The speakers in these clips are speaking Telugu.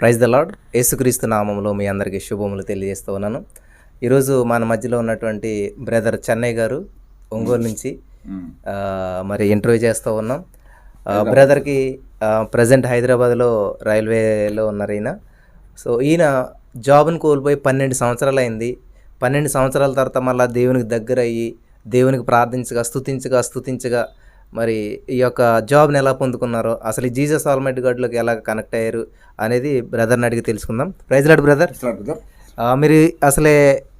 ప్రైజ్ ద లాడ్ యేసుక్రీస్తు నామంలో మీ అందరికీ శుభములు తెలియజేస్తూ ఉన్నాను. ఈరోజు మన మధ్యలో ఉన్నటువంటి బ్రదర్ చెన్నై గారు ఒంగోలు నుంచి మరి ఇంటర్వ్యూ చేస్తూ ఉన్నాం. బ్రదర్కి ప్రజెంట్ హైదరాబాద్లో రైల్వేలో ఉన్నారు ఈయన. సో ఈయన జాబ్ని కోల్పోయి పన్నెండు సంవత్సరాలు అయింది. పన్నెండు సంవత్సరాల తర్వాత మళ్ళీ దేవునికి దగ్గర అయ్యి దేవునికి ప్రార్థించగా స్తుతించగా స్తుతించగా మరి ఈ యొక్క జాబ్ని ఎలా పొందుకున్నారో అసలు ఈ జీసస్ ఆల్మైట్ గడ్లోకి ఎలా కనెక్ట్ అయ్యారు అనేది బ్రదర్ని అడిగి తెలుసుకుందాం. Praise Lord brother. మీరు అసలే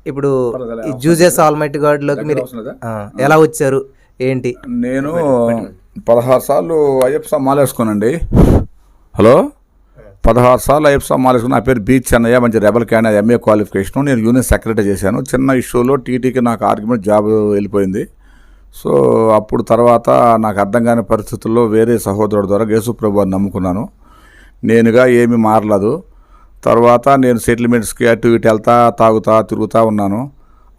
ఇప్పుడు ఈ జూజెస్ ఆల్మైట్ గాడ్లోకి మీరు ఎలా వచ్చారు? ఏంటి? నేను పదహారు సార్లు అయ్యప్ప మాలేసుకోనండి హలో? పదహారు సార్లు అయ్యప్ప మాలేసుకుని నా పేరు బీచ్ చెన్నయ్య మంచి రెబల్ క్యాన్ ఎంఏ క్వాలిఫికేషన్. నేను యూనియన్ సెక్రటరీ చేశాను. చిన్న ఇష్యూలో టీటీకి నాకు ఆర్గ్యుమెంట్ జాబ్ వెళ్ళిపోయింది. సో అప్పుడు తర్వాత నాకు అర్థం కాని పరిస్థితుల్లో వేరే సహోదరుడు ద్వారా యేసుప్రభు అని నమ్ముకున్నాను. నేనుగా ఏమీ మారలేదు. తర్వాత నేను సెటిల్మెంట్స్కి అటు ఇటు వెళ్తా తాగుతా తిరుగుతూ ఉన్నాను.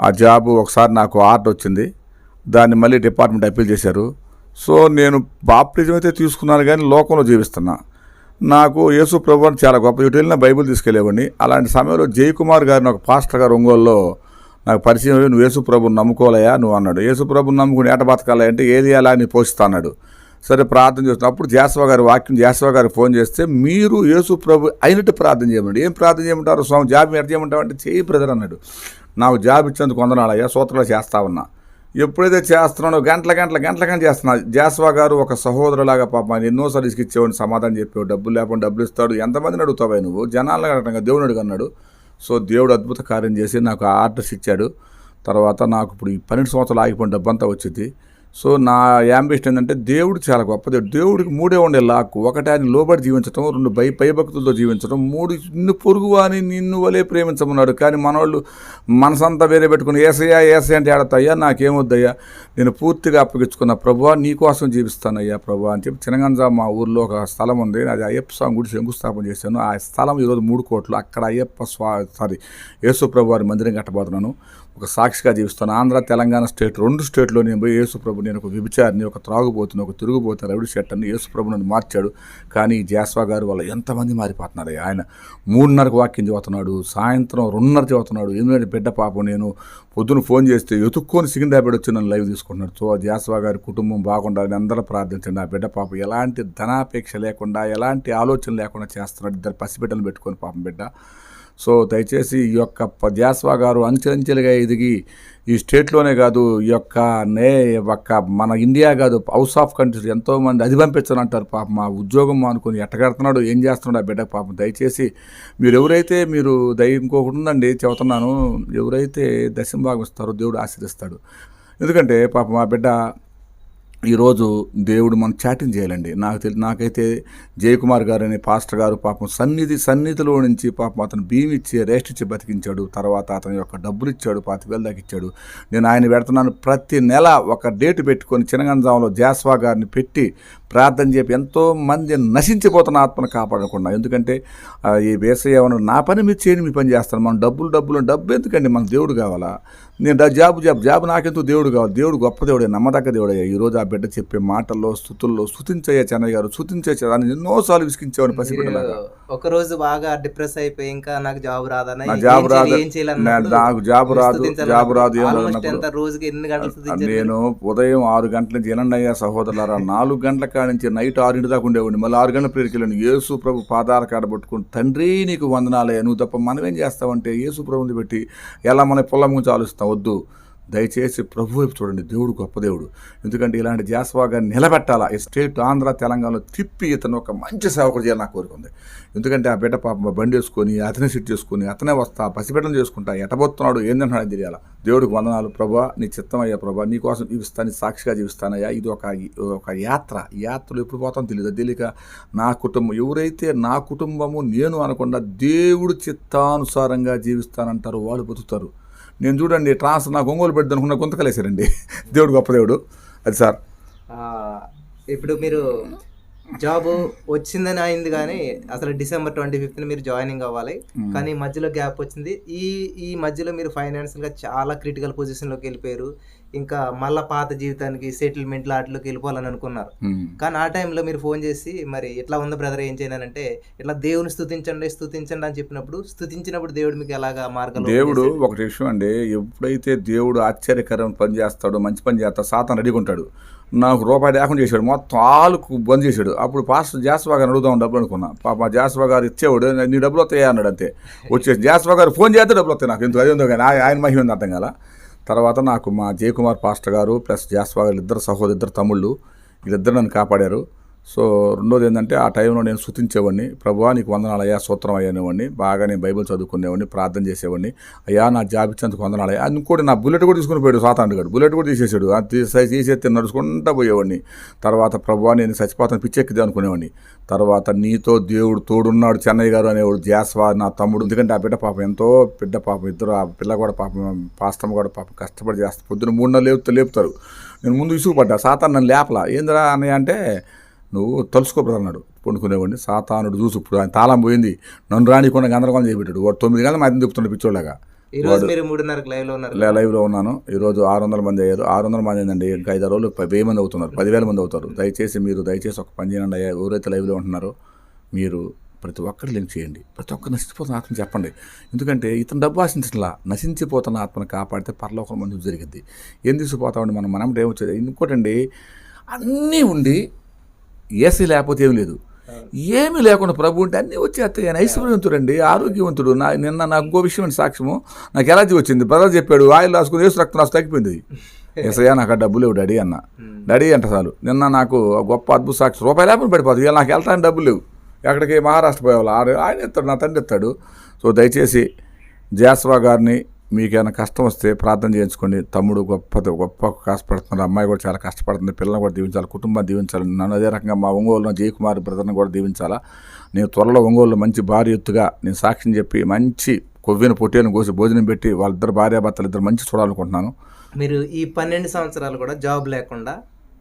ఆ జాబ్ ఒకసారి నాకు ఆర్డర్ వచ్చింది. దాన్ని మళ్ళీ డిపార్ట్మెంట్ అప్పీల్ చేశారు. సో నేను బాప్టిజం అయితే తీసుకున్నాను కానీ లోకంలో జీవిస్తున్నా. నాకు యేసు ప్రభు అని చాలా గొప్ప ఇటు వెళ్ళిన బైబిల్ తీసుకెళ్ళేవాడిని. అలాంటి సమయంలో జయకుమార్ గారిని ఒక పాస్టర్ గారు ఒంగోలులో నాకు పరిచయం నువ్వు యేసుప్రభుని నమ్ముకోలేయా? నువ్వు అన్నాడు. యేసుప్రభుని నమ్ముకుని ఏట బతకాలి అంటే ఏది అలా అని పోషిస్తా అన్నాడు సరే ప్రార్థన చేస్తున్నా. అప్పుడు జాస్వా గారి వాక్యం జాస్వా గారికి ఫోన్ చేస్తే మీరు యేసు ప్రభు అయినట్టు ప్రార్థన చేయమండి. ఏం ప్రార్థన చేయమంటారు? స్వామి జాబ్ ఎట్ట చేయమంటావు అంటే చేయి బ్రదర్ అన్నాడు. నాకు జాబ్ ఇచ్చేందుకు వందనాలయ్యా సూత్రాలు చేస్తా ఉన్నా. ఎప్పుడైతే చేస్తున్నానో గంటల గంటల గంటల గంట చేస్తున్నా. జాస్వా గారు ఒక సహోదరులాగా పాప ఎన్నో ఎన్నోసార్లు ఇసుకిచ్చేవాడిని సమాధానం చెప్పావు డబ్బులు లేకుండా డబ్బులు ఇస్తాడు. ఎంతమందిని అడుగుతావా నువ్వు? జనాలను అడగటంగా దేవుని అడుగు అన్నాడు. సో దేవుడు అద్భుత కార్యం చేసి నాకు ఆర్డర్స్ ఇచ్చాడు. తర్వాత నాకు ఇప్పుడు ఈ పన్నెండు సంవత్సరాలు ఆగిపోయిన డబ్బంతా వచ్చింది. సో నా యాంబిషన్ ఏంటంటే దేవుడు చాలా గొప్పది దేవుడికి మూడే ఉండే లాక్కు ఒకటి ఆయన లోబడి జీవించడం రెండు భయ భయభక్తులతో జీవించడం మూడు నిన్ను పొరుగు అని నిన్ను వలే ప్రేమించమన్నాడు. కానీ మనవాళ్ళు మనసంతా వేరే పెట్టుకుని ఏసయ్యా ఏసయ్య అంటే ఆడతాయ్యా నాకేమొద్దయ్యా? నేను పూర్తిగా అప్పగించుకున్న ప్రభు నీకోసం జీవిస్తానయ్యా ప్రభు అని చెప్పి చినగంజా మా ఊర్లో ఒక స్థలం ఉంది. అది అయ్యప్ప స్వామి గుడి శంకుస్థాపన చేశాను. ఆ స్థలం ఈరోజు మూడు కోట్లు. అక్కడ అయ్యప్ప స్వా సారీ యేసు ప్రభు వారి మందిరం కట్టబోతున్నాను. ఒక సాక్షిగా జీవిస్తాను ఆంధ్ర తెలంగాణ స్టేట్ రెండు స్టేట్లో నేను పోయి యేసుప్రభు నేను ఒక విభిచారిని ఒక త్రాగుబోతుని ఒక తిరుగుబోతుని రవిడి షెట్ అని నన్ను మార్చాడు. కానీ జాస్వా గారు వాళ్ళు ఎంతమంది మారిపోతున్నారు? ఆయన మూడున్నరకు వాక్యం చదువుతున్నాడు సాయంత్రం రెండున్నర చదువుతున్నాడు ఎందుకంటే బిడ్డ పాపం నేను పొద్దున ఫోన్ చేస్తే ఎతుక్కొని సికింద్రాబాద్ వచ్చి నన్ను లైవ్ తీసుకుంటున్నాడు. సో జాస్వా గారి కుటుంబం బాగుండాలని అందరూ ప్రార్థించండి. ఆ బిడ్డ పాపం ఎలాంటి ధనాపేక్ష లేకుండా ఎలాంటి ఆలోచన లేకుండా చేస్తున్నాడు. ఇద్దరు పసిబిడ్డలు పెట్టుకొని పాపం బిడ్డ. సో దయచేసి ఈ యొక్క ప- జాస్వా గారు అంచెలంచెలుగా ఎదిగి ఈ స్టేట్లోనే కాదు ఈ యొక్క నే ఒక్క మన ఇండియా కాదు హౌస్ ఆఫ్ కంట్రీస్ ఎంతోమంది అది పంపించని అంటారు పాపం. మా ఉద్యోగం అనుకుని ఎట్టగడుతున్నాడు ఏం చేస్తున్నాడు ఆ బిడ్డ పాపం. దయచేసి మీరు ఎవరైతే మీరు దయ ఇంకొకటి ఉందండి చెబుతున్నాను ఎవరైతే దశంభాగం ఇస్తారో దేవుడు ఆశీర్దిస్తాడు. ఎందుకంటే పాపం మా బిడ్డ ఈరోజు దేవుడు మనం చాటింగ్ చేయాలండి. నాకు తెలి నాకైతే జయకుమార్ గారు అనే పాస్టర్ గారు పాపం సన్నిధి సన్నిధిలో నుంచి పాపం అతను భీమి ఇచ్చి రెస్ట్ ఇచ్చి బతికించాడు. తర్వాత అతని యొక్క డబ్బులు ఇచ్చాడు పాతి వేలు దాకా ఇచ్చాడు. నేను ఆయన పెడుతున్నాను ప్రతి నెల ఒక డేట్ పెట్టుకొని చినగంజాంలో జాస్వా గారిని పెట్టి ప్రార్థన చెప్పి ఎంతో మంది నశించిపోతున్న ఆత్మను కాపాడకుండా. ఎందుకంటే ఈ వేసయ్య ఏమన్నా నా పని మీరు చేయని మీ పని చేస్తాను. మనం డబ్బులు డబ్బులు డబ్బు ఎందుకండి? మన దేవుడు కావాలా? నేను జాబ్ జాబ్ జాబ్ నాకెందుకు దేవుడు కావాలి? దేవుడు గొప్ప దేవుడే నమ్మదగ్గ దేవుడయ్యా ఈరోజు ఆ బిడ్డ చెప్పే మాటల్లో స్థుతుల్లో స్థుతించయ్యా చెన్నయ్య గారు స్థుతించే అని ఎన్నోసార్లు విసిగించేవాడిని పసిబిడ్డలాగా. ఒక రోజు బాగా డిప్రెస్ అయిపోయి ఇంకా నాకు జాబ్ రాదన్న నా జాబ్ రాదు. నాకు జాబ్ రాదు, జాబ్ రాదు, రోజుకి ఎన్ని గంటలు నేను ఉదయం ఆరు గంటల నుంచి ఎనండయ్యా సహోదరులారా నాలుగు గంటల కాడ నుంచి నైట్ ఆరింటి దాకా ఉండేవాడిని. మళ్ళీ ఆరు గంటల ప్రేరికి వెళ్ళాను. యేసు ప్రభు పాదాల కాడ పట్టుకుని తండ్రి నీకు వందనాలయ్యా. నువ్వు తప్ప మనం ఏం చేస్తావంటే యేసు ప్రభుని పెట్టి ఎలా మన పొలం గురించి ఆలోచిస్తాం? వద్దు. దయచేసి ప్రభు వైపు చూడండి. దేవుడు గొప్ప దేవుడు. ఎందుకంటే ఇలాంటి జాస్వాగా నిలబెట్టాలా? ఈ స్టేట్ ఆంధ్ర తెలంగాణలో తిప్పి ఇతను ఒక మంచి సేవకుడు చేయాలని నాకు ఉంది. ఎందుకంటే ఆ బిడ్డ పాప బండి వేసుకొని అతనే సిట్ చేసుకొని అతనే వస్తా పసిబిడ్డను చేసుకుంటా ఎటబోతున్నాడు ఏందంటున్నాడు తెలియాలా? దేవుడికి వందనాలు. ప్రభా నీ చిత్తం అయ్యా ప్రభా నీ కోసం జీవిస్తాను సాక్షిగా జీవిస్తానయ్యా. ఇది ఒక ఒక యాత్ర. యాత్రలు ఎప్పుడు పోతాం తెలియదు తెలియక నా కుటుంబం ఎవరైతే నా కుటుంబము నేను అనకుండా దేవుడు చిత్తానుసారంగా జీవిస్తానంటారు వాళ్ళు బతుకుతారు. నేను చూడండి ట్రాన్స్ నాకు ఒంగోలు పెట్టి అనుకున్న గుంతకలేసారండి దేవుడు గొప్ప దేవుడు. అది సార్. ఇప్పుడు మీరు జాబ్ వచ్చిందని అయింది కానీ అసలు డిసెంబర్ ట్వంటీ ఫిఫ్త్ మీరు జాయినింగ్ అవ్వాలి. కానీ మధ్యలో గ్యాప్ వచ్చింది. ఈ ఈ మధ్యలో మీరు ఫైనాన్షియల్గా చాలా క్రిటికల్ పొజిషన్లోకి వెళ్ళిపోయారు. ఇంకా మళ్ళా పాత జీవితానికి సెటిల్మెంట్ వాటిలోకి వెళ్ళిపోవాలని అనుకున్నారు. కానీ ఆ టైంలో మీరు ఫోన్ చేసి మరి ఇట్లా ఉంది బ్రదర్ ఏం చేయనంటే ఇట్లా దేవుని స్తుతించండి స్తుతించండి అని చెప్పినప్పుడు స్తుతించినప్పుడు దేవుడు మీకు ఎలాగా మార్గం దేవుడు ఒకటి విషయం అండి ఎప్పుడైతే దేవుడు ఆశ్చర్యకరం పని చేస్తాడో మంచి పని చేస్తాడో సాతాన్ రెడీగా ఉంటాడు. నాకు రూపాయి లేకుండా చేశాడు. మొత్తం ఆలుకు బంద్ చేశాడు. అప్పుడు పాస్టర్ జాస్వా గారు అడుగుదాం డబ్బులు అనుకున్నా. పాప జాస్వా గారు ఇచ్చేవాడు నీ డబ్బులు వస్తాయా? అన్నాడు అంతే. వచ్చేసి జాస్వా గారు ఫోన్ చేస్తే డబ్బులు వస్తాయి నాకు. ఎందుకు? అదే ఉందో కానీ ఆయన- ఆయన మహిమ ఉంది అర్థం కదా తర్వాత నాకు మా జయకుమార్ పాస్టర్ గారు ప్లస్ జాస్వా గారు ఇద్దరు సహోదరు ఇద్దరు తమ్ముళ్ళు వీళ్ళిద్దరు నన్ను కాపాడారు. సో రెండోది ఏంటంటే ఆ టైంలో నేను శృతించేవాడిని ప్రభువా నీకు వందనాలు అయ్యా సూత్రం అయ్యానేవాడిని బాగా నేను బైబిల్ చదువుకునేవాడిని ప్రార్థన చేసేవాడిని. అయ్యా నా జాబ్ ఇచ్చేందుకు వందనాలు అయ్యా. ఇంకోటి నా బుల్లెట్ కూడా తీసుకుని పోయాడు సాతాండు గారు బుల్లెట్ కూడా తీసేసాడు. అది తీసే తీసేస్తే నడుచుకుంటా పోయేవాడిని. తర్వాత ప్రభువా నేను చచ్చిపోతాను పిచ్చెక్కిదే అనుకునేవాడిని. తర్వాత నీతో దేవుడు తోడున్నాడు చెన్నయ్య గారు అనేవాడు. జాస్వా నా తమ్ముడు. ఎందుకంటే ఆ బిడ్డ పాపం ఎంతో బిడ్డ పాపం. ఇద్దరు ఆ పిల్ల కూడా పాపం పాస్తమ్మ కూడా పాపం కష్టపడి చేస్తారు పొద్దున మూడు నెలలు లేపుతారు. నేను ముందు విసుగుపడ్డా. సాతాన్ నన్ను లేపలా. ఏందిరా అన్నయ్య అంటే నువ్వు తలుసుకోబోదు అన్నాడు. పండుకునేవాడిని. సాతానుడు చూసు ఇప్పుడు ఆయన తాళం పోయింది. నన్ను రానికుండా గందరగోళం చేపెట్టాడు. వాడు తొమ్మిది గంటల మధ్య తిప్పుతున్నాడు పిచ్చోళ్ళగా. లైవ్లో ఉన్నాను. ఈరోజు ఆరు వందల మంది అయ్యారు. ఆరు వందల మంది ఏంటండి ఇంకా ఐదు రోజులు వెయ్యి మంది అవుతున్నారు. పదివేల మంది అవుతారు. దయచేసి మీరు దయచేసి ఒక పని చేయండి అయ్యా. ఎవరైతే లైవ్లో ఉంటున్నారో మీరు ప్రతి ఒక్కరు లింక్ చేయండి. ప్రతి ఒక్కరు నశించిపోతున్న ఆత్మ చెప్పండి. ఎందుకంటే ఇతను డబ్బు ఆశించట్లా. నశించిపోతున్న ఆత్మను కాపాడితే పరలోకం మంది జరిగింది ఏం తీసుకుపోతామండి మనం? మనం ఏమొచ్చేది ఇంకోటండి అన్నీ ఉండి ఏసీ లేకపోతే ఏం లేదు. ఏమీ లేకుండా ప్రభు అంటే అన్నీ వచ్చేస్తాయి ఆయన ఐశ్వర్యవంతుడండి ఆరోగ్యవంతుడు. నా నిన్న నాకు ఇంకో విషయం సాక్ష్యము. నాకు ఎలర్జీ వచ్చింది. బ్రదర్ చెప్పాడు ఆయిల్ రాసుకుని ఏసు రక్తం రాసి తగ్గిపోయింది ఎసయ్యా నాకు ఆ డబ్బులు లేవు డాడీ అన్న. డాడీ అంట చాలు. నిన్న నాకు గొప్ప అద్భుత సాక్షి రూపాయి లేకుండా పడిపోతుంది. ఇలా నాకు వెళ్తాను డబ్బులు లేవు. ఎక్కడికి? మహారాష్ట్ర పోయేవాళ్ళు. ఆయన ఎత్తాడు నా తండ్రి ఎత్తాడు సో దయచేసి జాస్వా గారిని మీకేమైనా కష్టం వస్తే ప్రార్థన చేయించుకోండి. తమ్ముడు గొప్ప గొప్ప కష్టపడుతున్నారు అమ్మాయి కూడా చాలా కష్టపడుతుంది పిల్లల్ని కూడా దీవించాలి కుటుంబాన్ని దీవించాలి. నన్ను అదే రకంగా మా ఒంగోలులో జయకుమార్ బ్రదర్ని కూడా దీవించాలా? నేను త్వరలో ఒంగోలులో మంచి భారీ ఎత్తుగా నేను సాక్ష్యం చెప్పి మంచి కొవ్విన పొట్టేను కోసి భోజనం పెట్టి వాళ్ళిద్దరు భార్యాభర్తలు ఇద్దరు మంచి చూడాలనుకుంటున్నాను. మీరు ఈ పన్నెండు సంవత్సరాలు కూడా జాబ్ లేకుండా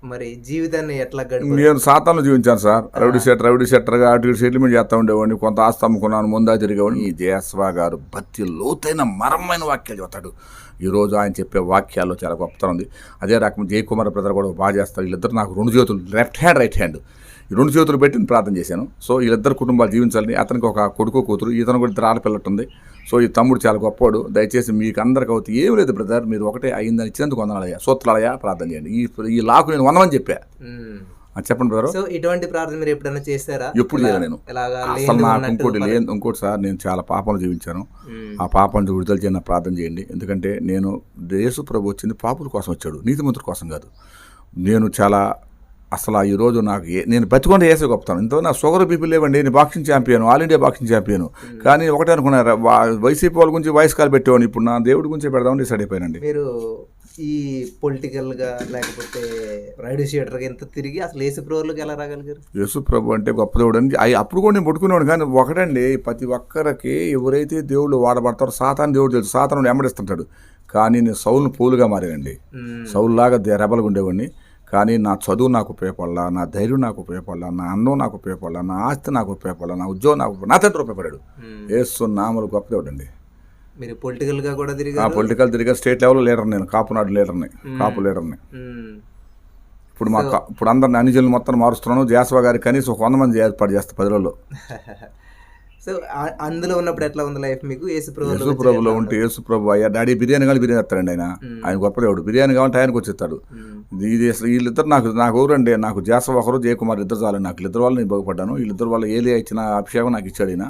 మరి జీవితాన్ని ఎట్లా గడిపారు? నేను సాతాను జీవించాను సార్. రౌడీ సెటర్ రౌడీ సెటర్గా అటు ఇటు సెటిల్మెంట్ చేస్తూ ఉండేవాడిని. కొంత ఆస్తి అమ్ముకున్నాను ముందా తిరిగేవాడిని ఈ జయస్వా గారు భక్తి లోతైన మరమైన వాక్యాలు చెబుతాడు. ఈరోజు ఆయన చెప్పే వాక్యాల్లో చాలా గొప్పతనం ఉంది. అదే రకం జయకుమార్ బ్రదర్ కూడా బాగా చేస్తారు. వీళ్ళిద్దరు నాకు రెండు చేతులు లెఫ్ట్ హ్యాండ్ రైట్ హ్యాండ్. రెండు చేతులు పెట్టి ప్రార్థన చేశాను. సో వీళ్ళిద్దరు కుటుంబాలు జీవించాలని అతనికి ఒక కొడుకు కూతురు ఇతను కూడా ఇద్దరు ఆడపిల్లట్టు ఉంది సో ఈ తమ్ముడు చాలా గొప్పవాడు. దయచేసి మీకు అందరికి అవుతుంది ఏం లేదు బ్రదర్ మీరు ఒకటే అయిందని ఇచ్చినందుకు వందనాలయ్యా సూత్రాలయ్యా ప్రార్థన చేయండి. ఈ ఈ లాకు నేను వందమని చెప్పా. చెప్పండి బ్రదర్. సో ఇటువంటి ప్రార్థన మీరు ఎప్పుడైనా చేస్తారా ఎప్పుడు చేయలే నేను. అసలు నాకు ఇంకోటి లేదు ఇంకోటి సార్ నేను చాలా పాపాలు జీవించాను. ఆ పాపం విడుదల చేయని ప్రార్థన చేయండి. ఎందుకంటే నేను యేసు ప్రభు వచ్చింది పాపుల కోసం వచ్చాడు. నీతిమంతుల కోసం కాదు. నేను చాలా అసలు ఆ ఈరోజు నాకు నేను బతికొండ వేసే గొప్పతాను. ఇంత నా షుగర్ బీపీ లేవండి నేను boxing champion all India boxing champion. కానీ ఒకటే అనుకున్నారు వైసీపీ వాళ్ళ గురించి వాయిస్ కాల్ పెట్టేవాడిని ఇప్పుడు నా దేవుడి గురించి పెడదామని డిసైడ్ అయిపోయానండి. మీరు ఈ పొలిటికల్గా లేకపోతే రైడ్ షీటర్గా ఎంత తిరిగి అసలు ఏసు ప్రోర్లకు ఎలా రాగలిగారు? యేసు ప్రభు అంటే గొప్ప దేవుడు అని అయి అప్పుడు కూడా నేను పట్టుకునేవాడు కానీ ఒకటండి ప్రతి ఒక్కరికి ఎవరైతే దేవుళ్ళు వాడబడతారో సాతాను దేవుడు తెలుసు. సాతాను వెంబడిస్తుంటాడు. కానీ నేను సౌలును పూలుగా మారానండి. సౌలులాగా రెబలుగా ఉండేవాడిని. కానీ నా చదువు నాకు ఉపయోగపడాల నా ధైర్యం నాకు ఉపయోగపడాల నా అన్నం నాకు ఉపయోగపడాల నా ఆస్తి నాకు ఉపయోగపడాల నా ఉద్యోగం నాకు నా తండ్రి ఉపయోగపడాడు. ఏసు నామలు గొప్ప దేవుడు అండి. మీరు పొలిటికల్గా కూడా ఆ తిరిగారు? పొలిటికల్ తిరిగా స్టేట్ లెవెల్లో లీడర్ నేను కాపు నాడు లీడర్ని కాపు లీడర్ని. ఇప్పుడు మా ఇప్పుడు అందరిని అన్ని జిల్లు మొత్తం మారుస్తున్నాను. జాస్వా గారికి కనీసం ఒక వంద మంది ఏర్పాటు చేస్తా పది రోజుల్లో. సో అందులో ఉన్నప్పుడు ఎట్లా ఉంది లైఫ్ మీకు? యేసు ప్రభులో ఉంటే యేసు ప్రభు అయ్యా డాడీ బిర్యానీ కానీ బిర్యానీ ఎత్తాడండి ఆయన. ఆయన గొప్ప దేవుడు బిర్యానీ కావాలంటే ఆయనకు వచ్చేస్తాడు. ఇది వీళ్ళిద్దరు నాకు నాకు ఎవరండి? నాకు జాసవ ఒకరు జయకుమార్ ఇద్దరు చాలు. నాకు ఇద్దరు వాళ్ళు నేను బాగుపడ్డాను. వీళ్ళిద్దరు వాళ్ళు ఏలియా ఇచ్చిన అభిషేకం నాకు ఇచ్చాడు ఈయన.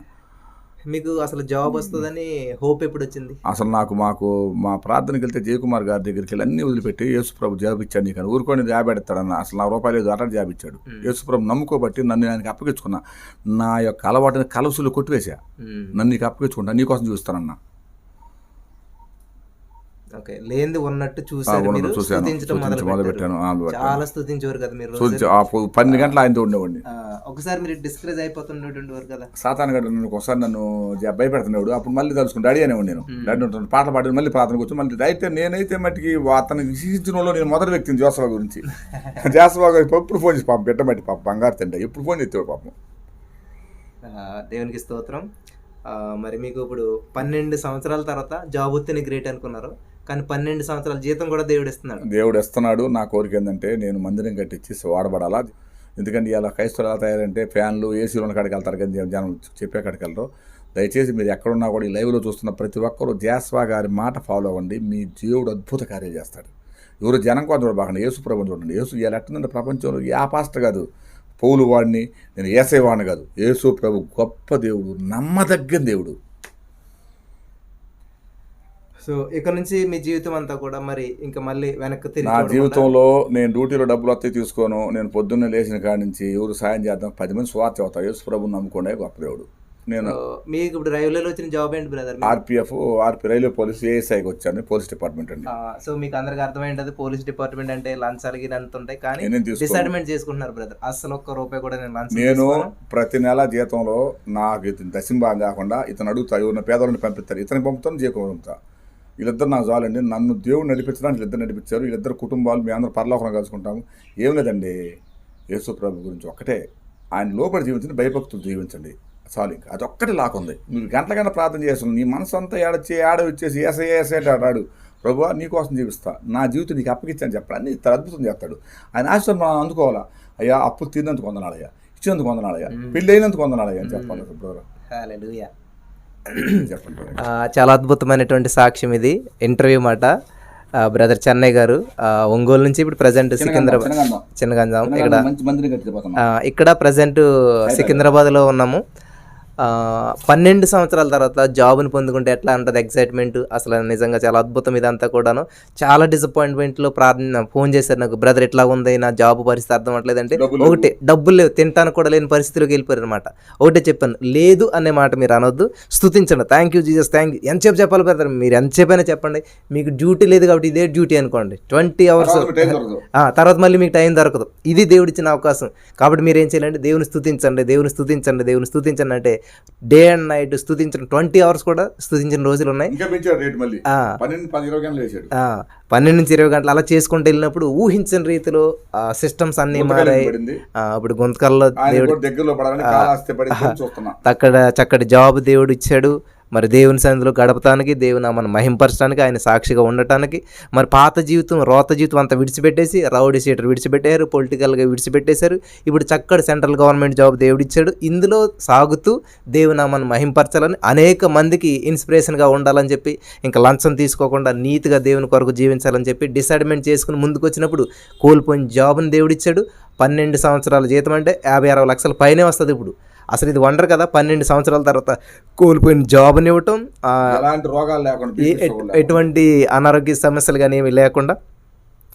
మీకు అసలు జాబ్ వస్తుందని హోప్ ఎప్పుడు వచ్చింది అసలు నాకు మాకు మా ప్రార్థనకి వెళ్తే జయకుమార్ గారి దగ్గరికి వెళ్ళి అన్ని వదిలిపెట్టి యేసు ప్రభు జాబ్ ఇచ్చాడు నీకు అని ఊరుకొని జాబ్ ఎడతాడన్న. అసలు నా రూపాయలు లేదు అట్లా జాబ్ ఇచ్చాడు. యేసు ప్రభు నమ్ముకోబట్టి నన్ను ఆయనకి అప్పగించుకున్నా. నా యొక్క అలవాటుని కలసులు కొట్టివేసా మ్మ్. నన్ను నీకు అప్పగించుకుంటా నీకోసం చూస్తానన్నా. ఓకే లేనిది ఉన్నట్టు చూసారు ఉన్నట్టు మీరు. స్తుతించడం మొదలు. మొదలుపెట్టాను. చాలా స్తుతించేవారు కదా మీరు పన్నెండు గంటలు ఆయనతో ఉండేవాడిని. ఒకసారి మీరు డిస్కరేజ్ అయిపోతుండేటువంటి వారు కదా. సాతాన్ నన్ను ఒకసారి నన్ను భయపెడుతున్నాడు. అప్పుడు మళ్ళీ తలుచుకుని డాడీ అనేవాడు నేను. డాడీ ఉంటాను పాటలు పాడి మళ్ళీ ప్రార్థనకు వచ్చి మళ్ళీ అయితే నేనైతే మట్టికి అతను విశించిన నేను మొదటి వ్యక్తిని జోసవా గురించి. గారు ఎప్పుడు ఫోన్ చేసి పాపం పెట్టబట్టి పాపం బంగారు తింటే ఎప్పుడు ఫోన్ చేస్తాడు పాపం. దేవునికి స్తోత్రం. మరి మీకు ఇప్పుడు పన్నెండు సంవత్సరాల తర్వాత జాబ్ వస్తేనే గ్రేట్ అనుకున్నారు. కానీ పన్నెండు సంవత్సరాల జీతం కూడా దేవుడు ఇస్తున్నాడు దేవుడు ఇస్తున్నాడు నా కోరిక ఏంటంటే నేను మందిరం కట్టించి వాడబడాలా. ఎందుకంటే ఇలా క్రైస్తవులు ఎలా తయారంటే ఫ్యాన్లు ఏసీలు ఉన్న కాడికి వెళ్తారు కానీ జనం చెప్పే కాడికి వెళ్ళరు. దయచేసి మీరు ఎక్కడున్నా కూడా ఈ లైవ్లో చూస్తున్న ప్రతి ఒక్కరూ జాస్వా గారి మాట ఫాలో అవ్వండి. మీ దేవుడు అద్భుత కార్యం చేస్తాడు. ఎవరు జనం కోసం చూడబాకండి. యేసు ప్రభు చూడండి. యేసు ఇలా ఎట్టుందంటే ప్రపంచంలో ఏ పాస్టర్ కాదు. పౌలు వాడిని నేను ఏసేవాడిని కాదు. యేసు ప్రభు గొప్ప దేవుడు నమ్మదగ్గ దేవుడు. సో ఇక నుంచి మీ జీవితం అంతా కూడా మరి ఇంకా మళ్ళీ వెనక్కి తిరిగి నా జీవితంలో నేను డ్యూటీలో డబ్బులు వస్తే తీసుకోను నేను పొద్దున్నే లేచిన కాడి నుంచి ఎవరు సాయం చేద్దాం పది మంది స్వార్థ అవుతా యేసు ప్రభుని నమ్ముకునే గొప్ప దేవుడు. నేను మీకు ఇప్పుడు రైల్వేలో వచ్చిన జాబ్ ఏంటి brother RPF RP railway police ఏఎస్ఐకి వచ్చాను పోలీస్ డిపార్ట్మెంట్ అండి. సో మీకు అందరికి అర్థమైంది పోలీస్ డిపార్ట్మెంట్ అంటే లంచ్ అలిగి అంత ఉంటాయి కానీ. డిసైడ్మెంట్ చేసుకుంటున్నారు బ్రదర్. అసలు ఒక్క రూపాయి కూడా నేను లంచ్ నేను ప్రతి నెల జీతంలో నాకు ఇతను దశంభాగం కాకుండా ఇతను అడుగుతా ఎవరిన పేదవాళ్ళని పంపిస్తారు ఇతను పంపుతాను జీతం పంపుతా. వీళ్ళిద్దరు నాకు చాలండి. నన్ను దేవుడు నడిపించడానికి వీళ్ళిద్దరు నడిపించారు. వీళ్ళిద్దరు కుటుంబాలు మీ అందరూ పరలోకం కలుసుకుంటాము ఏం లేదండి. యేసు ప్రభు గురించి ఒక్కటే. ఆయన లోపల జీవించండి భయభక్తులు జీవించండి. చాలు ఇంకా. అది ఒక్కటి లాకుంది మీరు గంటల గంట ప్రార్థన చేస్తున్నావు నీ మనసు అంతా ఏడొచ్చి ఏడ వచ్చేసి ఏసై ఏసై ఆడాడు. ప్రభు నీకోసం జీవిస్తా. నా జీవితం నీకు అప్పగిచ్చాను చెప్పాడు. అన్ని ఇతర అద్భుతం చేస్తాడు. ఆయన ఆశీర్వాదం మనం అందుకోవాలా? అయ్యా అప్పులు తీరినందుకు వందనాలయ్యా. ఇచ్చినందుకు వందనాలయ్యా. పెళ్ళి అయినందుకు వందనాలయ్యా అని చెప్పాలి హల్లెలూయా చెప్పండి brother. ఆ, చాలా అద్భుతమైనటువంటి సాక్ష్యం ఇది. ఇంటర్వ్యూ మాట. బ్రదర్ చెన్నై గారు. ఒంగోలు నుంచి ఇప్పుడు ప్రజెంట్ సికింద్రాబాద్. చిన్నగంజాం ఇక్కడ ఇక్కడ ప్రజెంట్ సికింద్రాబాద్లో ఉన్నాము. ఆ, పన్నెండు సంవత్సరాల తర్వాత జాబ్ని పొందుకుంటే ఎట్లా ఉంటుంది ఎక్సైట్మెంట్ అసలు నిజంగా చాలా అద్భుతం ఇదంతా కూడాను. చాలా డిసప్పాయింట్మెంట్లో ప్రార్థన ఫోన్ చేశారు నాకు బ్రదర్ ఎట్లా ఉంది? నా జాబ్ పరిస్థితి అర్థం అవ్వట్లేదంటే ఒకటే డబ్బులు లేవు. తింటానికి కూడా లేని పరిస్థితిలోకి వెళ్ళిపోయారు అనమాట ఒకటే చెప్పాను లేదు అనే మాట మీరు అనొద్దు. స్థుతించండి thank you Jesus thank you ఎంతసేపు చెప్పాలి బ్రదర్? మీరు ఎంతసేపు అయినా చెప్పండి. మీకు డ్యూటీ లేదు కాబట్టి ఇదే డ్యూటీ అనుకోండి. ట్వంటీ అవర్స్ తర్వాత మళ్ళీ మీకు టైం దొరకదు. ఇది దేవుడు ఇచ్చిన అవకాశం. కాబట్టి మీరు ఏం చేయాలంటే దేవుని స్థుతించండి దేవుని స్థుతించండి దేవుని స్థుతించండి అంటే డే అండ్ నైట్ స్థుతించండి ట్వంటీ అవర్స్ కూడా స్థుతించిన రోజులు ఉన్నాయి. పన్నెండు నుంచి ఇరవై గంటలు అలా చేసుకుంటూ వెళ్ళినప్పుడు ఊహించని రీతిలో సిస్టమ్స్ అన్నీ మారాయి. ఇప్పుడు గుంతకల్లో దేవుడు దగ్గరలో అక్కడ చక్కటి జాబ్ దేవుడు ఇచ్చాడు. మరి దేవుని సన్నిధిలో గడపటానికి దేవుని మనం మహింపరచడానికి ఆయన సాక్షిగా ఉండటానికి మరి పాత జీవితం రోత జీవితం అంతా విడిచిపెట్టేసి రౌడీ సీటర్ విడిచిపెట్టారు పొలిటికల్గా విడిచిపెట్టేశారు. ఇప్పుడు చక్కటి సెంట్రల్ గవర్నమెంట్ జాబ్ దేవుడు ఇచ్చాడు. ఇందులో సాగుతూ దేవుని మనం మహింపరచాలని అనేక మందికి ఇన్స్పిరేషన్గా ఉండాలని చెప్పి ఇంకా లంచం తీసుకోకుండా నీతిగా దేవుని కొరకు జీవించాలని చెప్పి డిసైడ్మెంట్ చేసుకుని ముందుకు వచ్చినప్పుడు కోల్పోయిన జాబ్ని దేవుడిచ్చాడు పన్నెండు సంవత్సరాల జీతం అంటే యాభై అరవై లక్షల పైనే వస్తుంది ఇప్పుడు అసలు ఇది వండర్ కదా పన్నెండు సంవత్సరాల తర్వాత కోల్పోయిన జాబ్ని ఇవ్వటం ఎలాంటి రోగాలు లేకుండా. ఎటువంటి అనారోగ్య సమస్యలు కానీ ఏమి లేకుండా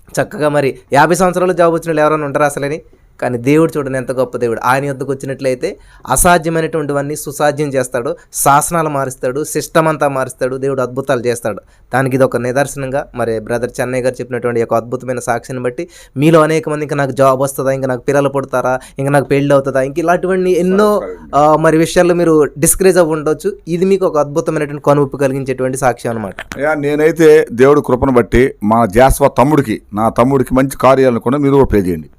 చక్కగా మరి యాభై సంవత్సరాలు జాబ్ వచ్చిన వాళ్ళు ఎవరైనా ఉంటారా అసలని కానీ దేవుడు చూడండి ఎంత గొప్ప దేవుడు. ఆయన యుద్ధకు వచ్చినట్లయితే అసాధ్యమైనటువంటివన్నీ సుసాధ్యం చేస్తాడు శాసనాలు మారుస్తాడు సిస్టమ్ అంతా మారుస్తాడు దేవుడు అద్భుతాలు చేస్తాడు. దానికి ఇది ఒక నిదర్శనంగా మరి బ్రదర్ చెన్నై గారు చెప్పినటువంటి ఒక అద్భుతమైన సాక్షిని బట్టి మీలో అనేక మంది ఇంకా నాకు జాబ్ వస్తుందా ఇంకా నాకు పిల్లలు పుడతారా ఇంకా నాకు పెళ్ళి అవుతుందా ఇంక ఇలాంటివన్నీ ఎన్నో మరి విషయాల్లో మీరు డిస్కరేజ్ అవ్వ ఉండొచ్చు. ఇది మీకు ఒక అద్భుతమైనటువంటి కనువిప్పు కలిగించేటువంటి సాక్ష్యం అనమాట నేనైతే దేవుడు కృపను బట్టి మా జాస్వా తమ్ముడికి నా తమ్ముడికి మంచి కార్యాలను కూడా మీరు కూడా ప్రే చేయండి.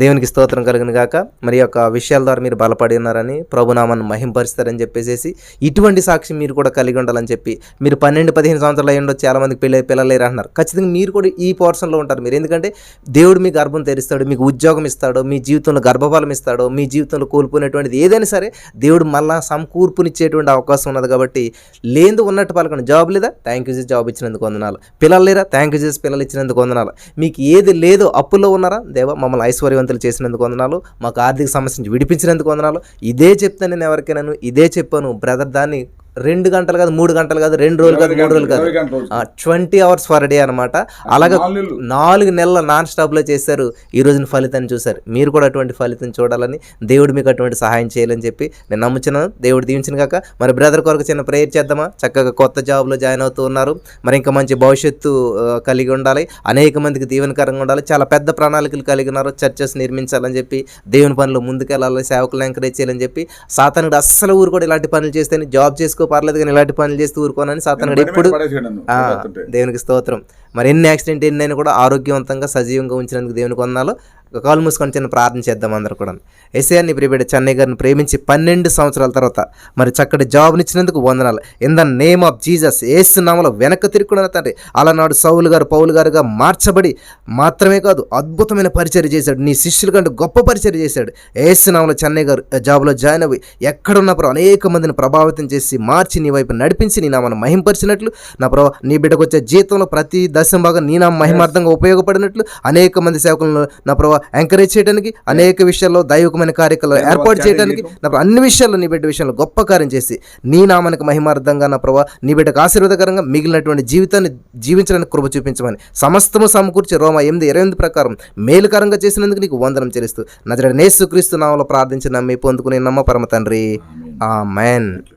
దేవునికి స్తోత్రం కలిగిన గాక. మరి యొక్క విషయాల ద్వారా మీరు బలపడి ఉన్నారని ప్రభునామాన్ని మహింపరుస్తారని చెప్పేసి ఇటువంటి సాక్షి మీరు కూడా కలిగి ఉండాలని చెప్పి మీరు పన్నెండు పదిహేను సంవత్సరాలు అయ్యి ఉండొచ్చు చాలా మందికి పిల్లలు లేరు అంటున్నారు. ఖచ్చితంగా మీరు కూడా ఈ పోర్షన్లో ఉంటారు మీరు. ఎందుకంటే దేవుడు మీ గర్భం తెరుస్తాడు మీకు ఉద్యోగం ఇస్తాడు మీ జీవితంలో గర్భఫలం ఇస్తాడు మీ జీవితంలో కోల్పోయినటువంటిది ఏదైనా సరే దేవుడు మళ్ళా సమకూర్పునిచ్చేటువంటి అవకాశం ఉన్నది కాబట్టి లేదు ఉన్నట్టు పలకండి. జాబ్ లేదా? థ్యాంక్ యూ జాబ్ ఇచ్చినందుకు వందనాలు. పిల్లలు లేరా? థ్యాంక్ యూ పిల్లలు ఇచ్చినందుకు వందనాలు. మీకు ఏది లేదో అప్పుల్లో ఉన్నారా? దేవా మమ్మల్ని ఐస్ ఐశ్వర్యవంతులు చేసినందుకు వందనాలు. మాకు ఆర్థిక సమస్య నుంచి విడిపించినందుకు వందనాలు. ఇదే చెప్తాను నేను ఎవరికైనా ఇదే చెప్పాను. బ్రదర్ దాన్ని రెండు గంటలు కాదు మూడు గంటలు కాదు రెండు రోజులు కాదు మూడు రోజులు కాదు. ట్వంటీ అవర్స్ ఫర్ డే అనమాట అలాగే నాలుగు నెలలు. నాన్ స్టాప్లో చేశారు. ఈ రోజున ఫలితాన్ని చూశారు. మీరు కూడా అటువంటి ఫలితం చూడాలని దేవుడు మీకు అటువంటి సహాయం చేయాలని చెప్పి నేను నమ్ముచున్నాను. దేవుడు దీవించిన కాక మరి బ్రదర్ కొరకు చిన్న ప్రేయర్ చేద్దామా? చక్కగా కొత్త జాబ్లో జాయిన్ అవుతూ ఉన్నారు. మరి ఇంకా మంచి భవిష్యత్తు కలిగి ఉండాలి. అనేక మందికి దీవెనకరంగా ఉండాలి. చాలా పెద్ద ప్రణాళికలు కలిగి ఉన్నారు. చర్చెస్ నిర్మించాలని చెప్పి దేవుని పనులు ముందుకెళ్ళాలి సేవకులను ఎంకరేజ్ చేయాలని చెప్పి సాతానుడు అస్సలు ఊరు కూడా ఇలాంటి పనులు చేస్తే జాబ్ చేసుకో పర్లేదు కానీ ఇలాంటి పనులు చేస్తూ ఊరుకోనని సాతానుడు ఎప్పుడు. దేవునికి స్తోత్రం మరి ఎన్ని యాక్సిడెంట్ ఎన్నైనా కూడా ఆరోగ్యవంతంగా సజీవంగా ఉంచినందుకు దేవునికి వందాలు కాలు మూసుకొని చిన్న ప్రార్థన చేద్దాం అందరూ కూడా. ఎస్ఏఆర్ని నీ చెన్నై గారిని ప్రేమించి పన్నెండు సంవత్సరాల తర్వాత మరి చక్కటి జాబ్నిచ్చినందుకు వందనాలు. In the name of Jesus ఏసు నామలో వెనక్కి తిరుగుకున్న తండ్రి. అలనాడు సౌలు గారు పౌలు గారుగా మార్చబడి మాత్రమే కాదు అద్భుతమైన పరిచయం చేశాడు. నీ శిష్యుల కంటే గొప్ప పరిచయం చేశాడు. ఏసు నామలో చెన్నై గారు జాబ్లో జాయిన్ అయ్యి ఎక్కడున్నప్పుడు అనేక మందిని ప్రభావితం చేసి మార్చి నీ వైపు నడిపించి నీ నామను మహింపరిచినట్లు. నా ప్రభావ నీ బిడ్డకు వచ్చే జీతంలో ప్రతి దశం భాగం నీ నా మహిమార్థంగా ఉపయోగపడినట్లు. అనేక మంది సేవకులను నా ప్రభావ ఎంకరేజ్ చేయడానికి అనేక విషయాల్లో దైవికమైన కార్యక్రమాలు ఏర్పాటు చేయడానికి నా అన్ని విషయాల్లో నీ బిడ్డ విషయంలో గొప్ప కార్యం చేసి నీ నామానికి మహిమార్థంగా నా ప్రభావ నీ బిడ్డకు ఆశీర్వాదకరంగా మిగిలినటువంటి జీవితాన్ని జీవించడానికి కృప చూపించమని సమస్తము సమకూర్చి రోమ ఎనిమిది ఇరవై ఎనిమిది ప్రకారం మేలుకరంగా చేసినందుకు నీకు వందనం చెల్లిస్తూ నజర నేసు క్రీస్తు నామంలో ప్రార్థించిన మీ పొందుకుని నమ్మ పరమ తండ్రి. ఆ